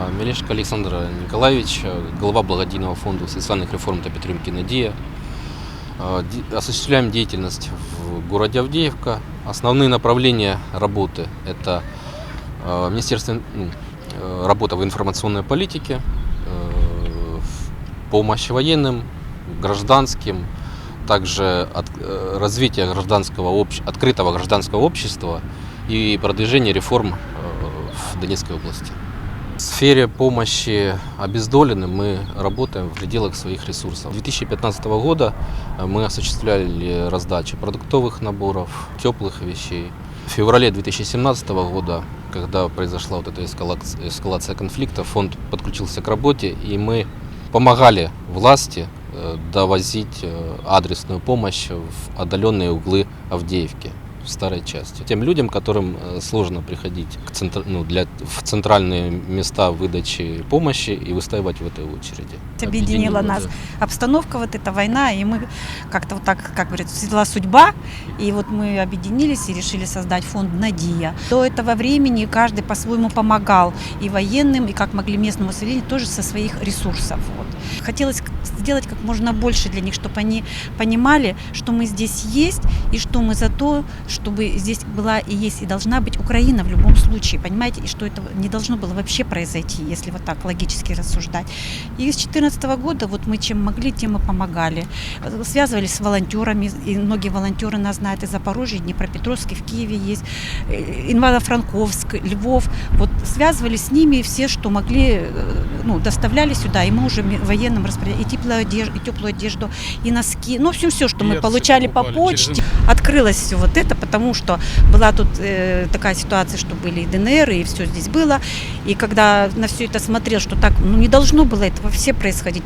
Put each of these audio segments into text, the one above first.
А, Мелешко Александр Николаевич, э, глава благодійного фонда социальных реформ та підтримки «Надія». А, де- Осуществляем деятельность в городе Авдеевка. Основные направления работы – это э, Министерство, ну, э, работа в информационной политике, э, в- помощь военным, гражданским, также от- э, развитие гражданского общ- открытого гражданского общества и продвижение реформ э, в Донецкой области. В сфере помощи обездоленным мы работаем в пределах своих ресурсов. С 2015 года э, мы осуществляли раздачу продуктовых наборов, теплых вещей. В феврале 2017 года, когда произошла вот эта эскалация, эскалация конфликта, фонд подключился к работе, и мы помогали власти э, довозить э, адресную помощь в отдаленные углы Авдеевки в старой части. Тем людям, которым э, сложно приходить к центр- ну, для, в центральные места выдачи помощи и выстаивать в этой очереди. Объединила Объединила, нас. да. Обстановка, вот эта война, и мы как-то вот так, как говорится, взяла судьба, и вот мы объединились и решили создать фонд «Надия». До этого времени каждый по-своему помогал и военным, и как могли местному населению, тоже со своих ресурсов. Вот. Хотелось сделать как можно больше для них, чтобы они понимали, что мы здесь есть, и что мы за то, чтобы здесь была и есть, и должна быть Украина в любом случае, понимаете, и что это не должно было вообще произойти, если вот так логически рассуждать. И с 2014 года вот мы чем могли, тем и помогали. Связывались с волонтерами, и многие волонтеры нас знают из Запорожья, Днепропетровске, в Киеве есть, Ивано-Франковск, Львов. Вот связывались с ними все, что могли, э, ну, доставляли сюда, и мы уже военным распределяли и теплую одежду, и теплую одежду, и носки, ну, все, все, что мы Перцы получали по покупали через почте. Открылось все вот это, потому что была тут э, такая ситуация, что были и ДНР, и все здесь было. И когда на все это смотрел, что так, ну не должно было этого все происходить.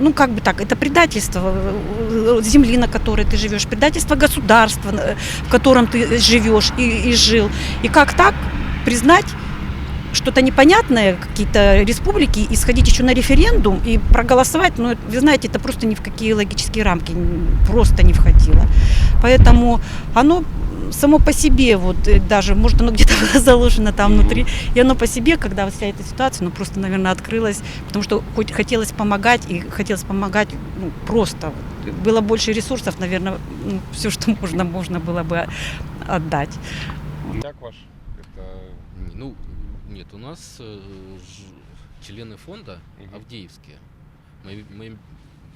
Ну как бы так, это предательство э, э, земли, на которой ты живешь, предательство государства, э, в котором ты живешь и, и жил. И как так признать что-то непонятное, какие-то республики, и сходить еще на референдум и проголосовать, ну, вы знаете, это просто ни в какие логические рамки просто не входило. Поэтому оно само по себе, вот э, даже, может, оно где-то было заложено там внутри, и оно по себе, когда вот вся эта ситуация, ну, просто, наверное, открылось, потому что хоть хотелось помогать, и хотелось помогать ну, просто. Было больше ресурсов, наверное, ну, все, что можно, можно было бы отдать. Як ваш? Это... Ну, нет, у нас э, члены фонда Мгм. авдеевские. Мы, мы